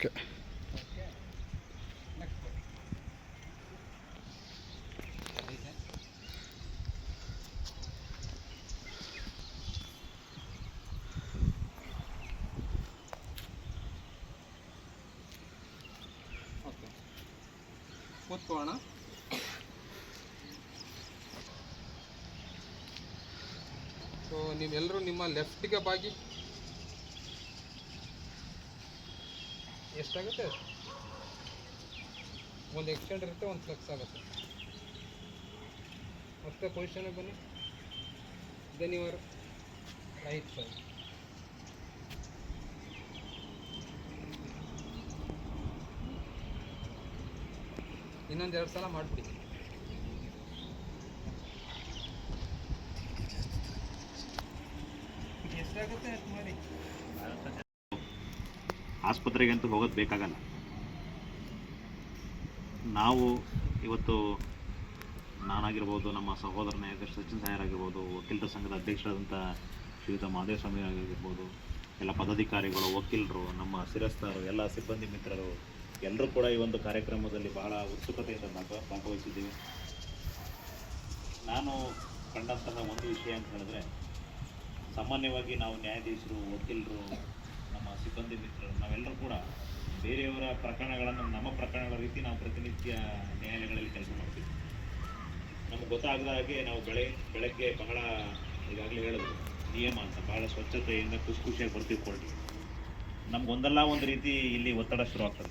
Okay okay ಕೂತ್ಕೊಳ್ಳೋಣ. So ನೀವೆಲ್ಲರೂ ನಿಮ್ಮ ಲೆಫ್ಟ್ಗೆ ಬಾಗಿ. ಎಷ್ಟಾಗುತ್ತೆ? ಒಂದು ಎಕ್ಸ್ಟೆಂಡ್ ಇರುತ್ತೆ ಒಂದು ಫ್ಲೆಕ್ಸ್ ಆಗುತ್ತೆ. ಮತ್ತೆ ಪೊಸಿಷನ್ಗೆ ಬನ್ನಿ. ದೆನ್ ಯುವರ್ ರೈಟ್ ಸೈಡ್ ಇನ್ನೊಂದು ಎರಡು ಸಲ ಮಾಡಿಬಿಡಿ. ಎಷ್ಟಾಗುತ್ತೆ ಅಷ್ಟು ಮಾಡಿ? ಆಸ್ಪತ್ರೆಗಂತೂ ಹೋಗೋದು ಬೇಕಾಗಲ್ಲ. ನಾವು ಇವತ್ತು ನಾನಾಗಿರ್ಬೋದು, ನಮ್ಮ ಸಹೋದರ ನಾಯಕ ಸಚಿನ್ ಸಾಯರ್ ಆಗಿರ್ಬೋದು, ವಕೀಲರ ಸಂಘದ ಅಧ್ಯಕ್ಷರಾದಂಥ ಶ್ರೀಯುತ ಮಹದೇವ ಸ್ವಾಮಿ ಆಗಿರ್ಬೋದು, ಎಲ್ಲ ಪದಾಧಿಕಾರಿಗಳು, ವಕೀಲರು, ನಮ್ಮ ಶಿರಸ್ತರು, ಎಲ್ಲ ಸಿಬ್ಬಂದಿ ಮಿತ್ರರು ಎಲ್ಲರೂ ಕೂಡ ಈ ಒಂದು ಕಾರ್ಯಕ್ರಮದಲ್ಲಿ ಬಹಳ ಉತ್ಸುಕತೆಯಿಂದ ಭಾಗ ಭಾಗವಹಿಸಿದ್ದೀವಿ. ನಾನು ಕಂಡಂತಹ ಒಂದು ವಿಷಯ ಅಂತ ಹೇಳಿದ್ರೆ, ಸಾಮಾನ್ಯವಾಗಿ ನಾವು ನ್ಯಾಯಾಧೀಶರು, ವಕೀಲರು ನಮ್ಮ ಸಿಬ್ಬಂದಿ ಮಿತ್ರರು, ನಾವೆಲ್ಲರೂ ಕೂಡ ಬೇರೆಯವರ ಪ್ರಕರಣಗಳನ್ನು, ನಮ್ಮ ಪ್ರಕರಣಗಳ ರೀತಿ ನಾವು ಪ್ರತಿನಿತ್ಯ ನ್ಯಾಯಾಲಯಗಳಲ್ಲಿ ಕೆಲಸ ಮಾಡ್ತೀವಿ. ನಮ್ಗೆ ಗೊತ್ತಾಗದ ಹಾಗೆ ನಾವು ಬೆಳೆ, ಬೆಳಗ್ಗೆ ಬಹಳ ಈಗಾಗಲೇ ಹೇಳಿದ್ರು ನಿಯಮ ಅಂತ, ಬಹಳ ಸ್ವಚ್ಛತೆಯಿಂದ ಖುಷಿ ಖುಷಿಯಾಗಿ ಬರ್ತೀವಿ ಕೊಡಿ ನಮ್ಗೆ ಒಂದಲ್ಲ ಒಂದು ರೀತಿ ಇಲ್ಲಿ ಒತ್ತಡ ಶುರು ಆಗ್ತದೆ.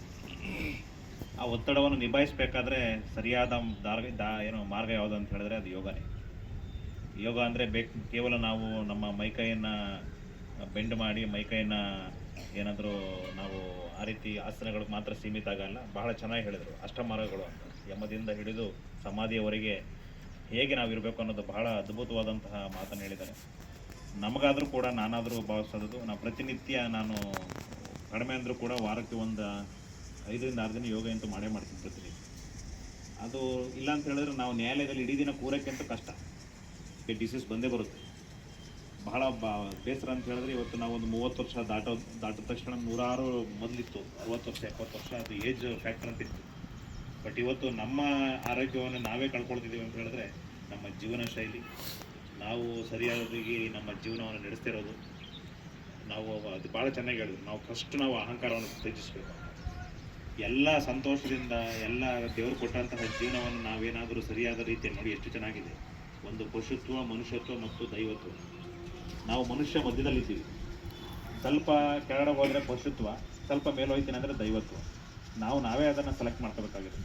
ಆ ಒತ್ತಡವನ್ನು ನಿಭಾಯಿಸಬೇಕಾದ್ರೆ ಸರಿಯಾದ ದಾರ್ಗ ದಾ, ಏನು ಮಾರ್ಗ ಯಾವುದು ಅಂತ ಹೇಳಿದ್ರೆ ಅದು ಯೋಗನೇ. ಯೋಗ ಅಂದರೆ ಬೇಕು, ಕೇವಲ ನಾವು ನಮ್ಮ ಮೈಕೈಯನ್ನು ಬೆಂಡ್ ಮಾಡಿ ಮೈಕೈಯನ್ನು ಏನಾದರೂ ನಾವು ಆ ರೀತಿ ಆಸನಗಳಿಗೆ ಮಾತ್ರ ಸೀಮಿತ ಆಗಲ್ಲ. ಬಹಳ ಚೆನ್ನಾಗಿ ಹೇಳಿದರು. ಅಷ್ಟಮಾರ್ಗಗಳು ಅಂತ. ಯಮದಿಂದ ಹಿಡಿದು ಸಮಾಧಿಯವರೆಗೆ ಹೇಗೆ ನಾವು ಇರಬೇಕು ಅನ್ನೋದು ಬಹಳ ಅದ್ಭುತವಾದಂತಹ ಮಾತನ್ನು ಹೇಳಿದ್ದಾರೆ. ನಮಗಾದರೂ ಕೂಡ ನಾನಾದರೂ ಭಾವಿಸೋದು. ನಾನು ಪ್ರತಿನಿತ್ಯ ನಾನು ಕಡಿಮೆ ಅಂದರೂ ಕೂಡ ವಾರಕ್ಕೆ ಒಂದು ಐದರಿಂದ ಆರು ದಿನ ಯೋಗ ಅಂತೂ ಮಾಡೇ ಮಾಡ್ತೀನಿ ಅದು ಇಲ್ಲ ಅಂತ ಹೇಳಿದ್ರೆ ನಾವು ನ್ಯಾಯಾಲಯದಲ್ಲಿ ಇಡೀ ದಿನ ಕೂರಕ್ಕೆ ಅಂತ ಕಷ್ಟ. ಡಿಸೀಸ್ ಬಂದೇ ಬರುತ್ತೆ. ಬಹಳ ಬೇಸರ ಅಂತ ಹೇಳಿದ್ರೆ ಇವತ್ತು ನಾವು ಒಂದು ಮೂವತ್ತು ವರ್ಷ ದಾಟೋ, ದಾಟಿದ ತಕ್ಷಣ ನೂರಾರು ಮೊದಲಿತ್ತು. ಅರವತ್ತು ವರ್ಷ, ಎಪ್ಪತ್ತು ವರ್ಷ ಅದು ಏಜ್ ಫ್ಯಾಕ್ಟರ್ ಅಂತ ಇತ್ತು. ಬಟ್ ಇವತ್ತು ನಮ್ಮ ಆರೋಗ್ಯವನ್ನು ನಾವೇ ಕಳ್ಕೊಳ್ತಿದ್ದೀವಿ ಅಂತ ಹೇಳಿದ್ರೆ ನಮ್ಮ ಜೀವನ ಶೈಲಿ, ನಾವು ಸರಿಯಾಗಿ ನಮ್ಮ ಜೀವನವನ್ನು ನಡೆಸ್ತಿರೋದು ನಾವು ಅದು ಭಾಳ ಚೆನ್ನಾಗಿ ಹೇಳಿದ್ರು. ನಾವು ಫಸ್ಟ್ ನಾವು ಅಹಂಕಾರವನ್ನು ತ್ಯಜಿಸಬೇಕು. ಎಲ್ಲ ಸಂತೋಷದಿಂದ, ಎಲ್ಲ ದೇವರು ಕೊಟ್ಟಂತಹ ಜೀವನವನ್ನು ನಾವೇನಾದರೂ ಸರಿಯಾದ ರೀತಿಯಲ್ಲಿ ನೋಡಿ ಎಷ್ಟು ಚೆನ್ನಾಗಿದೆ. ಒಂದು ಪಶುತ್ವ, ಮನುಷ್ಯತ್ವ ಮತ್ತು ದೈವತ್ವ. ನಾವು ಮನುಷ್ಯ ಮಧ್ಯದಲ್ಲಿದ್ದೀವಿ. ಸ್ವಲ್ಪ ಕೆಳಗಡೆ ಹೋದರೆ ಪಶುತ್ವ ಸ್ವಲ್ಪ ಮೇಲೆ ಹೋಯ್ತೀನಿ ಅಂದರೆ ದೈವತ್ವ. ನಾವು ನಾವೇ ಅದನ್ನು ಸೆಲೆಕ್ಟ್ ಮಾಡ್ಕೋಬೇಕಾಗಿದೆ.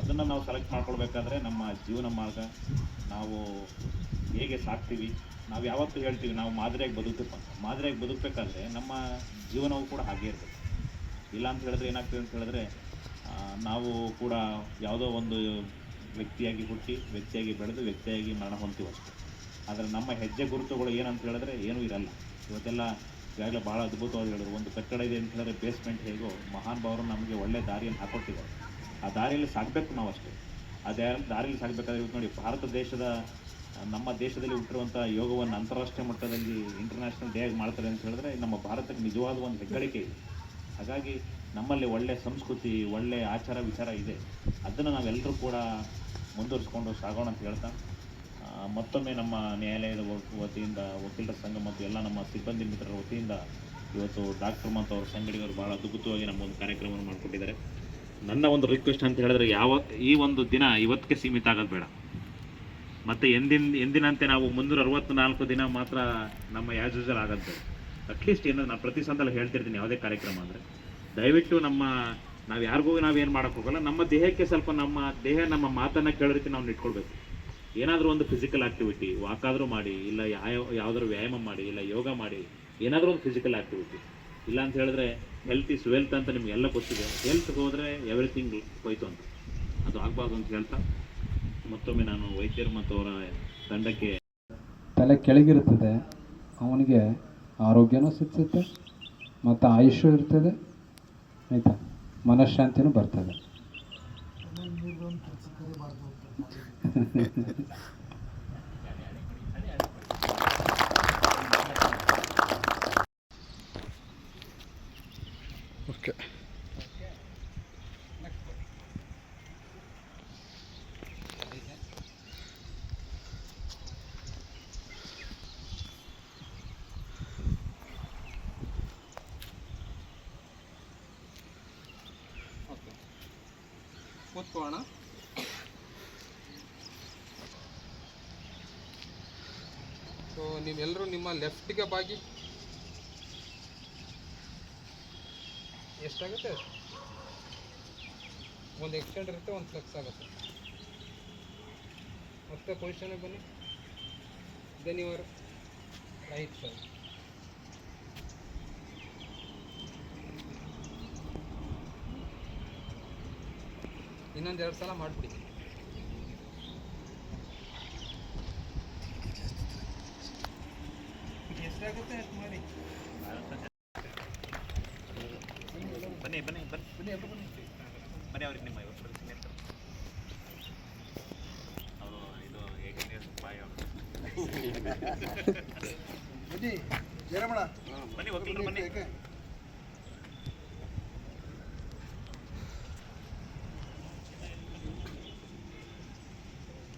ಅದನ್ನು ನಾವು ಸೆಲೆಕ್ಟ್ ಮಾಡ್ಕೊಳ್ಬೇಕಾದ್ರೆ ನಮ್ಮ ಜೀವನ ಮಾರ್ಗ, ನಾವು ಹೇಗೆ ಸಾಕ್ತೀವಿ, ನಾವು ಯಾವತ್ತೂ ಹೇಳ್ತೀವಿ, ನಾವು ಮಾದರಿಯಾಗಿ ಬದುಕಬೇಕು ಮಾದರಿಯಾಗಿ ಬದುಕಬೇಕಾದ್ರೆ ನಮ್ಮ ಜೀವನವು ಕೂಡ ಹಾಗೆ ಇರಬೇಕು. ಇಲ್ಲ ಅಂತ ಹೇಳಿದ್ರೆ ಏನಾಗ್ತದೆ ಅಂತ ಹೇಳಿದ್ರೆ ನಾವು ಕೂಡ ಯಾವುದೋ ಒಂದು ವ್ಯಕ್ತಿಯಾಗಿ ಹುಟ್ಟಿ, ವ್ಯಕ್ತಿಯಾಗಿ ಬೆಳೆದು, ವ್ಯಕ್ತಿಯಾಗಿ ಮರಣ ಹೊಂತೀವಿ ಅಷ್ಟೇ. ಆದರೆ ನಮ್ಮ ಹೆಜ್ಜೆ ಗುರುತುಗಳು ಏನಂತ ಹೇಳಿದ್ರೆ ಏನೂ ಇರಲ್ಲ. ಇವತ್ತೆಲ್ಲ ಈಗಾಗಲೇ ಭಾಳ ಅದ್ಭುತವಾಗಿ ಹೇಳಿದ್ರು. ಒಂದು ಕಟ್ಟಡ ಇದೆ ಅಂತ ಹೇಳಿದ್ರೆ ಬೇಸ್ಮೆಂಟ್ ಹೇಗೋ ಮಹಾನ್ ಭಾವರು ನಮಗೆ ಒಳ್ಳೆ ದಾರಿಯನ್ನು ಹಾಕೊಟ್ಟಿದ್ದಾರೆ. ಆ ದಾರಿಯಲ್ಲಿ ಸಾಗಬೇಕು ನಾವು ಅಷ್ಟೇ ಆ ದಾರಿ ದಾರಿಯಲ್ಲಿ ಸಾಗಬೇಕಾದ್ರೆ ಇವತ್ತು ನೋಡಿ ಭಾರತ ದೇಶದ, ನಮ್ಮ ದೇಶದಲ್ಲಿ ಹುಟ್ಟಿರುವಂಥ ಯೋಗವನ್ನು ಅಂತಾರಾಷ್ಟ್ರೀಯ ಮಟ್ಟದಲ್ಲಿ ಇಂಟರ್ನ್ಯಾಷನಲ್ ಡೇ ಆಗಿ ಮಾಡ್ತಾರೆ ಅಂತ ಹೇಳಿದ್ರೆ ನಮ್ಮ ಭಾರತಕ್ಕೆ ನಿಜವಾದ ಒಂದು ಹೆಗ್ಗಳಿಕೆ ಇದೆ. ಹಾಗಾಗಿ ನಮ್ಮಲ್ಲಿ ಒಳ್ಳೆ ಸಂಸ್ಕೃತಿ, ಒಳ್ಳೆ ಆಚಾರ ವಿಚಾರ ಇದೆ. ಅದನ್ನು ನಾವೆಲ್ಲರೂ ಕೂಡ ಮುಂದುವರಿಸ್ಕೊಂಡು ಸಾಗೋಣ ಅಂತ ಹೇಳ್ತಾ ಮತ್ತೊಮ್ಮೆ ನಮ್ಮ ನ್ಯಾಯಾಲಯದ ವತಿಯಿಂದ, ವಕೀಲರ ಸಂಘ ಮತ್ತು ಎಲ್ಲ ನಮ್ಮ ಸಿಬ್ಬಂದಿ ಮಿತ್ರರ ವತಿಯಿಂದ ಇವತ್ತು ಡಾಕ್ಟರ್ ಮತ್ತು ಅವರ ಸಂಗಡಿಗರು ಭಾಳ ಅದ್ಭುತವಾಗಿ ನಮ್ಮ ಒಂದು ಕಾರ್ಯಕ್ರಮವನ್ನು ಮಾಡಿಕೊಟ್ಟಿದ್ದಾರೆ. ನನ್ನ ಒಂದು ರಿಕ್ವೆಸ್ಟ್ ಅಂತ ಹೇಳಿದ್ರೆ ಯಾವ, ಈ ಒಂದು ದಿನ ಇವತ್ತಿಗೆ ಸೀಮಿತ ಆಗೋದು ಬೇಡ. ಮತ್ತು ಎಂದಿನ, ಎಂದಿನಂತೆ ನಾವು ಮುನ್ನೂರ ಅರವತ್ತ್ನಾಲ್ಕು ದಿನ ಮಾತ್ರ ನಮ್ಮ ಯಾಜ್ ಯೂಸಲ್ ಆಗುತ್ತೆ ಅಟ್ಲೀಸ್ಟ್ ಏನೋ ನಾನು ಪ್ರತಿ ಸಂದಲ್ಲಿ ಹೇಳ್ತಿರ್ತೀನಿ ಯಾವುದೇ ಕಾರ್ಯಕ್ರಮ ಅಂದರೆ. ದಯವಿಟ್ಟು ನಮ್ಮ, ನಾವು ಯಾರಿಗೂ ನಾವು ಏನು ಹೋಗಲ್ಲ. ನಮ್ಮ ದೇಹಕ್ಕೆ ಸ್ವಲ್ಪ ನಮ್ಮ ದೇಹ, ನಮ್ಮ ಮಾತನ್ನು ಕೇಳೋ ರೀತಿ ನಾವು ಇಟ್ಕೊಳ್ಬೇಕು ಏನಾದರೂ ಒಂದು ಫಿಸಿಕಲ್ ಆಕ್ಟಿವಿಟಿ ವಾಕ್ ಆದರೂ ಮಾಡಿ, ಇಲ್ಲ ಯಾವ, ಯಾವ್ದಾದ್ರು ವ್ಯಾಯಾಮ ಮಾಡಿ, ಇಲ್ಲ ಯೋಗ ಮಾಡಿ, ಏನಾದರೂ ಒಂದು ಫಿಸಿಕಲ್ ಆಕ್ಟಿವಿಟಿ ಇಲ್ಲ ಅಂತ ಹೇಳಿದ್ರೆ ಹೆಲ್ತ್ ಇಸ್ ವೆಲ್ತ್ ಅಂತ ನಿಮಗೆಲ್ಲ ಗೊತ್ತಿದೆ. ಹೆಲ್ತ್ ಹೋದರೆ ಎವ್ರಿಥಿಂಗ್ ಹೋಯ್ತು ಅಂತ. ಅದು ಆಗಬಾರ್ದು ಅಂತ ಹೇಳ್ತಾ, ಮತ್ತೊಮ್ಮೆ ನಾನು ವೈದ್ಯರು ಮತ್ತು ಅವರ ತಂಡಕ್ಕೆ ತಲೆ ಕೆಳಗಿರುತ್ತದೆ. ಅವನಿಗೆ ಆರೋಗ್ಯನೂ ಸಿಗ್ತದೆ, ಮತ್ತು ಆಯುಷ್ಯ ಇರ್ತದೆ, ಆಯಿತಾ? ಮನಃಶಾಂತಿನೂ ಬರ್ತದೆ. ಓಕೆ ಕೂತ್ಕೋಣ ಸೊ ನೀವೆಲ್ಲರೂ ನಿಮ್ಮ ಲೆಫ್ಟ್ಗೆ ಬಾಗಿ. ಎಷ್ಟಾಗುತ್ತೆ? ಒಂದು ಎಕ್ಸ್ಟೆಂಡ್ ಇರುತ್ತೆ, ಒಂದು ಫ್ಲೆಕ್ಸ್ ಆಗುತ್ತೆ. ಮತ್ತೆ ಪೊಸಿಷನಿಗೆ ಬನ್ನಿ. ದೆನ್ ಯುವರ್ ರೈಟ್ ಸೈಡ್ ಇನ್ನೊಂದು ಎರಡು ಸಲ ಮಾಡಿಬಿಡಿ ಎಷ್ಟಾಗುತ್ತೆ ಅಷ್ಟು ಮಾಡಿ ಬನ್ನಿ ಬನ್ನಿ ಬನ್ನಿ. ಬನ್ನಿ ಬನ್ನಿ ಬನ್ನಿ ಅವ್ರಿಗೆ ನಿಮ್ಮ ಅವರು ಇದು ಇಯರ್ಸ್ ಬಾಯ್ ಅವರು. ಬನ್ನಿ ಜಯರಮಣ. ಬನ್ನಿ ವಕೀಲರು ಬನ್ನಿ.